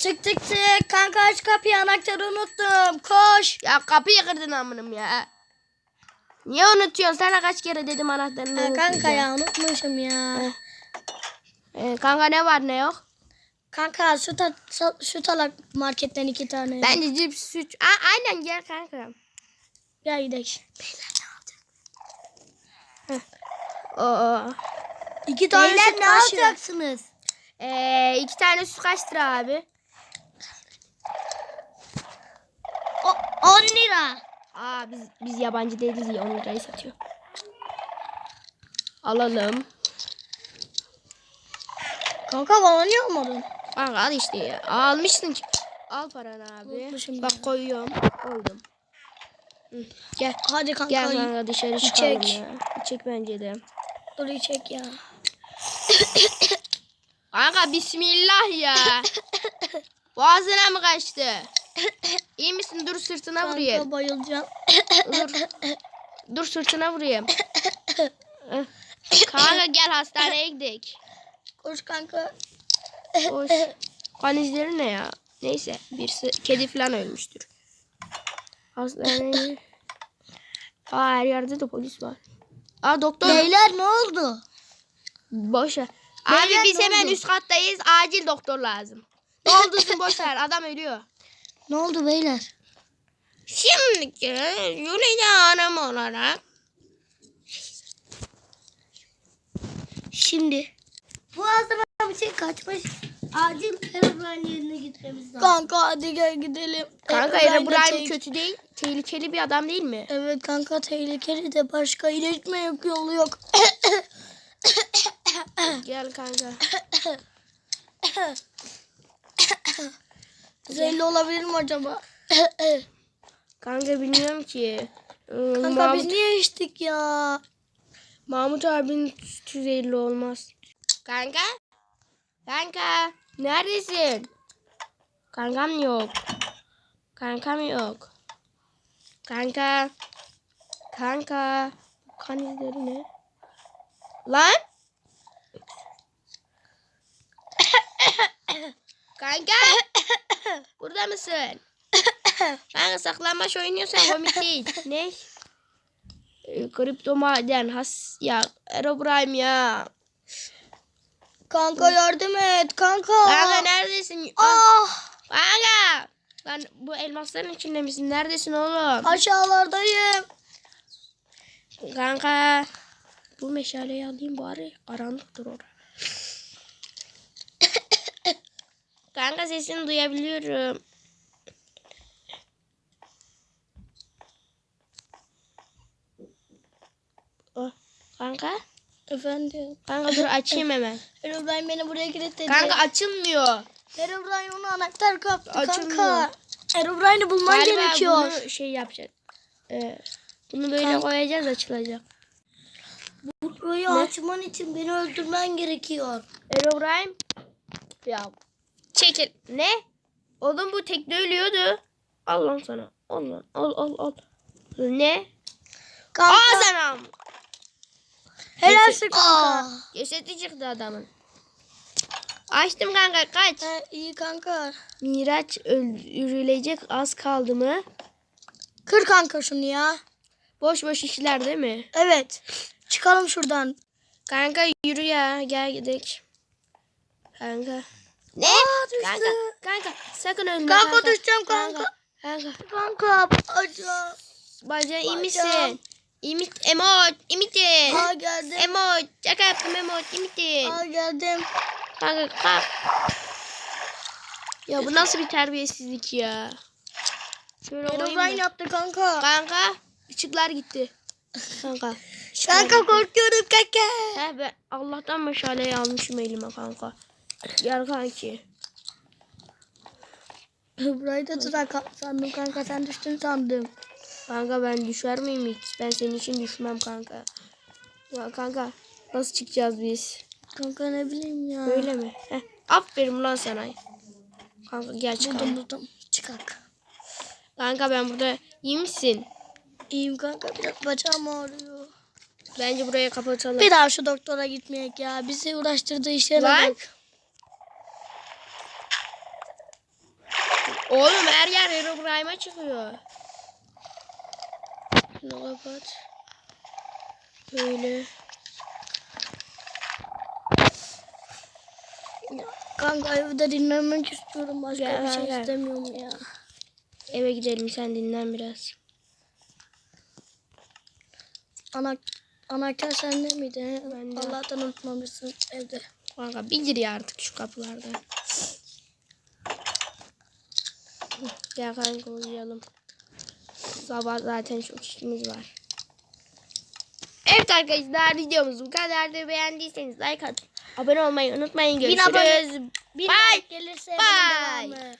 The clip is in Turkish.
Tık tık tık. Kanka aç kapıyı anahtarı unuttum. Koş. Ya kapıyı kırdın amınım ya. Niye unutuyorsun? Sana kaç kere dedim anahtarını Ha, kanka ya unutmuşum ya. Ee, kanka ne var ne yok? Kanka şu, ta, şu, talak marketten iki tane. Bence cips süt. Aa, aynen gel kanka. Gel gidelim. Oo. İki tane Beyler ne alacaksınız? Ee, iki tane süt kaç lira abi? O, 10 lira. Aa biz biz yabancı değiliz ya 10 lirayı satıyor. Alalım. Kanka bana niye almadın? Kanka al işte ya. Almışsın ki. Al paranı abi. Bak koyuyorum. Koydum. Hı, Gel. Hadi kanka. Gel kanka dışarı çıkalım içek. ya. İçek bence de. Dur içek ya. Kanka bismillah ya. Boğazına mı kaçtı? İyi misin? Dur sırtına vurayım. Kanka bayılacağım. Dur. Dur sırtına vurayım. Hı. kanka gel hastaneye gidelim. Koş kanka. Hoş. Kan izleri ne ya? Neyse birisi kedi falan ölmüştür. Hastane. Aa her yerde de polis var. Aa doktor. Beyler ne oldu? Boş ver. Abi Beyler, biz ne hemen oldu? üst kattayız. Acil doktor lazım. Doldursun boş ver. Adam ölüyor. Ne oldu beyler? Şimdiki Jülide Hanım olarak Şimdi. Bu hastadan bir şey kaçmış. Acil Herobrine yerine gitmemiz lazım. Kanka hadi gel gidelim. Kanka tehlike- kötü değil. Tehlikeli bir adam değil mi? Evet kanka tehlikeli de başka iyileşme yok yolu yok. Gel kanka. Zehirli olabilir mi acaba? Kanka bilmiyorum ki. Ee, kanka Mahmut, biz niye içtik ya? Mahmut abinin sütü zehirli olmaz. Kanka? Kanka? Neredesin? Kankam yok. Kankam yok. Kanka? Kanka? Kan izleri ne? Lan? Kanka? Burada mısın? Kanka saklanmaç oynuyorsan komik değil. ne? Ee, Kripto maden has ya Erobrime ya. Kanka yardım et kanka. Kanka neredesin? Ah, Ah Kanka. Lan bu elmasların içinde misin? Neredesin oğlum? aşağılardayım. Kanka. Bu meşaleyi alayım bari. Karanlıktır orada. Kanka sesini duyabiliyorum. Oh, kanka. Efendim. Kanka dur açayım hemen. Herobrine beni buraya kilitledi. Kanka açılmıyor. Herobrine onu anahtar kaptı Açılmıyor. kanka. Herobrine'i bulman Galiba gerekiyor. bunu şey yapacak. Ee, bunu böyle Kanka. koyacağız açılacak. Burayı açman için beni öldürmen gerekiyor. Erobrine. Ya çekil. Ne? Oğlum bu tekne ölüyordu. Al lan sana. Al lan. Al al al. Ne? Kanka. Al sana. Helalsin kanka. Ah. Cesedi çıktı adamın. Açtım kanka kaç. He, iyi kanka. Miraç öldürülecek az kaldı mı? Kır kanka şunu ya. Boş boş işler değil mi? Evet. Çıkalım şuradan. Kanka yürü ya gel gidelim. Kanka. Ne? düştü. kanka, kanka sakın ölme Kanka düşeceğim kanka. Kanka. Kanka iyi Bacağım. misin? İyi misin? Emot, iyi misin? Aa geldim. Emot, şaka yaptım Emot, iyi misin? Aa geldim. Kanka kalk. Ya bu nasıl bir terbiyesizlik ya? Şöyle da. yaptı kanka. Kanka, ışıklar gitti. Kanka. Kanka korkuyorum kanka. He ben Allah'tan meşaleyi almışım elime kanka. Gel kanki. Herobrine'de tuzak sandım kanka sen düştün sandım. Kanka ben düşer miyim hiç? Ben senin için düşmem kanka. Ya kanka nasıl çıkacağız biz? Kanka ne bileyim ya. Öyle mi? Heh, aferin lan sana. Kanka gel Buldum çıkalım. buldum. Çıkak. Kanka ben burada iyi misin? İyiyim kanka biraz bacağım ağrıyor. Bence buraya kapatalım. Bir daha şu doktora gitmeyek ya. Bizi uğraştırdığı işlere Lan. bak. Oğlum her yer Herobrine'a çıkıyor. Şunu kapat. Böyle. Kanka evde dinlenmek istiyorum. Başka Gel, bir şey gel. istemiyorum ya. Eve gidelim sen dinlen biraz. Ana, anahtar sende miydi? Bende. Allah'tan unutmamışsın evde. Kanka bir gir ya artık şu kapılardan. Gel kanka uyuyalım. Sabah zaten çok işimiz var. Evet arkadaşlar videomuz bu kadardı. Beğendiyseniz like atın. Abone olmayı unutmayın. Bin Görüşürüz. abone- Bin Bye. gelirse Bye.